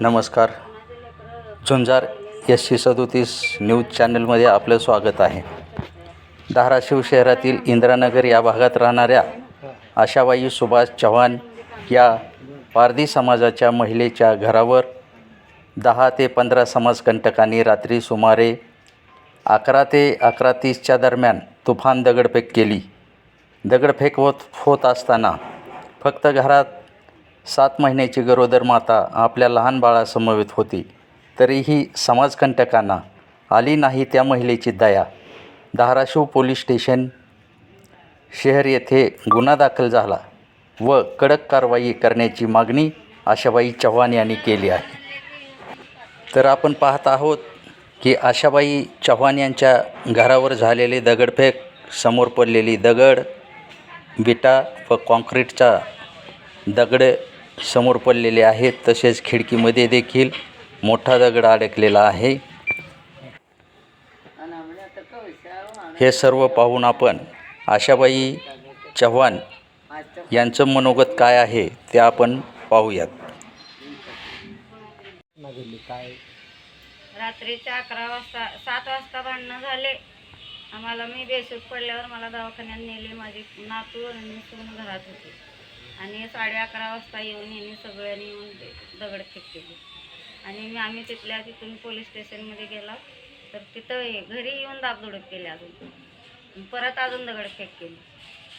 नमस्कार. Zunjar S C सदोतीस news चॅनलमध्ये आपलं स्वागत आहे. धाराशिव शहरातील इंदिरानगर या भागात राहणाऱ्या आशाबाई सुभाष चव्हाण या पारधी समाजाच्या महिलेच्या घरावर दहा ते पंधरा समाजकंटकांनी रात्री सुमारे अकरा ते अकरा तीसच्या दरम्यान तुफान दगडफेक केली. दगडफेक होत होत असताना फक्त घरात सात महिन्याची गरोदर माता आपल्या लहान बाळासमवेत होती. तरीही समाजकंटकांना आली नाही त्या महिलेची दया. धाराशिव पोलीस स्टेशन शहर येथे गुन्हा दाखल झाला व कडक कारवाई करण्याची मागणी आशाबाई चव्हाण यांनी केली आहे. तर आपण पाहत आहोत की आशाबाई चव्हाण यांच्या घरावर झालेले दगडफेक समोर पडलेली दगड विटा व कॉन्क्रीटचा दगड समोर पडलेले आहेत. तसेच खिडकीमध्ये देखील मोठा दगड अडकलेला आहे. हे सर्व पाहून आपण आशाबाई चव्हाण यांचं मनोगत काय आहे ते आपण पाहूयात. रात्रीच्या अकरा वाजता सात वाजता भांडणं झाले. आम्हाला मी बेशुद्ध पडल्यावर मला दवाखान्यात नेले. माझी नातू आणि सून घरात होती. आणि साडे अकरा वाजता येऊन यांनी सगळ्यांनी येऊन दगड दगडफेक केली. आणि मी आम्ही तिथल्या तिथून पोलीस स्टेशनमध्ये गेला. तर तिथं घरी येऊन दाबदुडक केली अजून. परत अजून दगडफेक केली.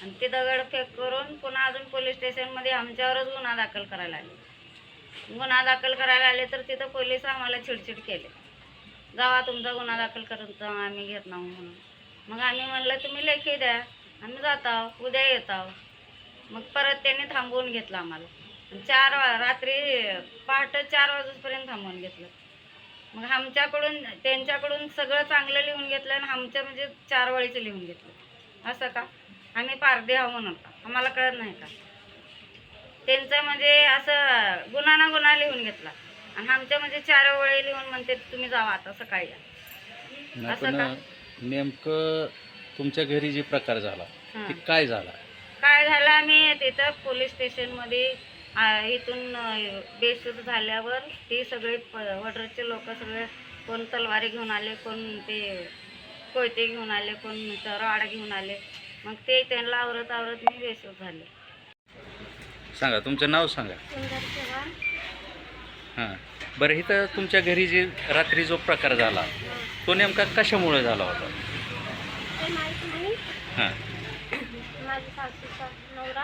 आणि ते दगडफेक करून पुन्हा अजून पोलीस स्टेशनमध्ये आमच्यावरच गुन्हा दाखल करायला आले. गुन्हा दाखल करायला आले तर तिथं पोलीस आम्हाला चिडचिड केले. जावा तुमचा गुन्हा दाखल करून आम्ही घेत नाही म्हणून. मग आम्ही म्हणलं तुम्ही लेखी द्या. आम्ही जात आहो उद्या येत आहो मग परत त्यांनी थांबवून घेतलं आम्हाला. चार रात्री पहाटे चार वाजेपर्यंत थांबवून घेतलं. मग आमच्याकडून त्यांच्याकडून सगळं चांगलं लिहून घेतलं आणि आमच्या म्हणजे चार वळीचं लिहून घेतलं. असं का? आम्ही पारदे आहो म्हणून. का आम्हाला कळत नाही का? त्यांचं म्हणजे असं गुन्हा ना गुन्हा लिहून घेतला. आणि आमच्या म्हणजे चार वळी लिहून म्हणते तुम्ही जावा आता सकाळी या. असं का? नेमकं तुमच्या घरी जे प्रकार झाला. ते काय झाला? काय झालं आम्ही तिथं पोलीस स्टेशनमध्ये आ, इथून बेशुद्ध झाल्यावर ते सगळे प वडरचे लोक सगळे कोण तलवारी घेऊन आले कोण ते कोयते घेऊन आले कोण रॉड घेऊन आले. मग ते त्यांना आवरत आवरत मी बेशुद्ध झाले. सांगा तुमचं नाव सांगा. सुंदर चव्हाण. हां. बरं इथं तुमच्या घरी जे रात्री जो प्रकार झाला तो नेमका कशामुळे झाला होता? ते माहीत नाही. हां. माझे सासूचा नवरा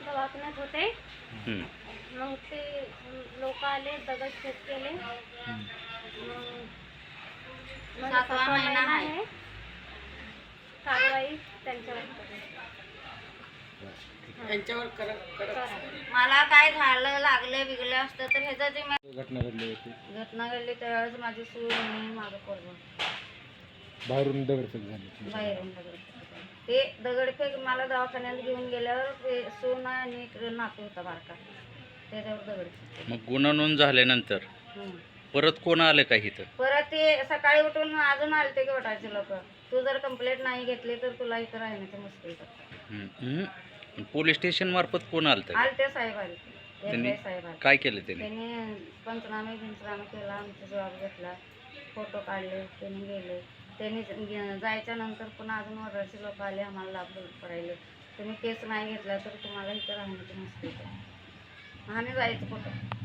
दवाखान्यात होते. मग ते लोक आले दगडफेक केले. मग माझा सातवा महिना आहे. कारवाई त्यांच्यावर. करा. मला काय झालं लागलं बिगलं असतं तर ह्याचं जे मी- घटना घडली होती घटना घडली त्यावेळेस माझी सून आणि माझं पोरगं बाहेरून दगडफेक झाली बाहेरून दगडफेक ते दगडफेक मला दवाखान्यात घेऊन गेल्यावर ते सून आणि एक नातू होता बारका. त्याच्यावर दगडफेक मग गुन्हा नोंद झाल्यानंतर हम्म. परत कोण आलं का इथं? परत ते सकाळी उठून अजून आलते की वटायचे लोक. तू जर कंप्लेंट नाही घेतली तर तुला इथं राहण्याचं मुश्किल हं. हं. पोलीस स्टेशन मार्फत कोण आलं आलते साहेब आले. त्यांनी- साहेब आले. काय केलं त्याने? त्यांनी पंचनामे बिंचनामे केला आमचा जबाब घेतला. फोटो काढले त्यांनी गेले. त्यांनी जायच्यानंतर जायच्या नंतर पुन्हा अजून वरचे लोक आले आम्हाला लाभ पडायले. तुम्ही केस नाही घेतला तर तुम्हाला इथं राहण्याची मुश्किल आणि जायचं कुठं?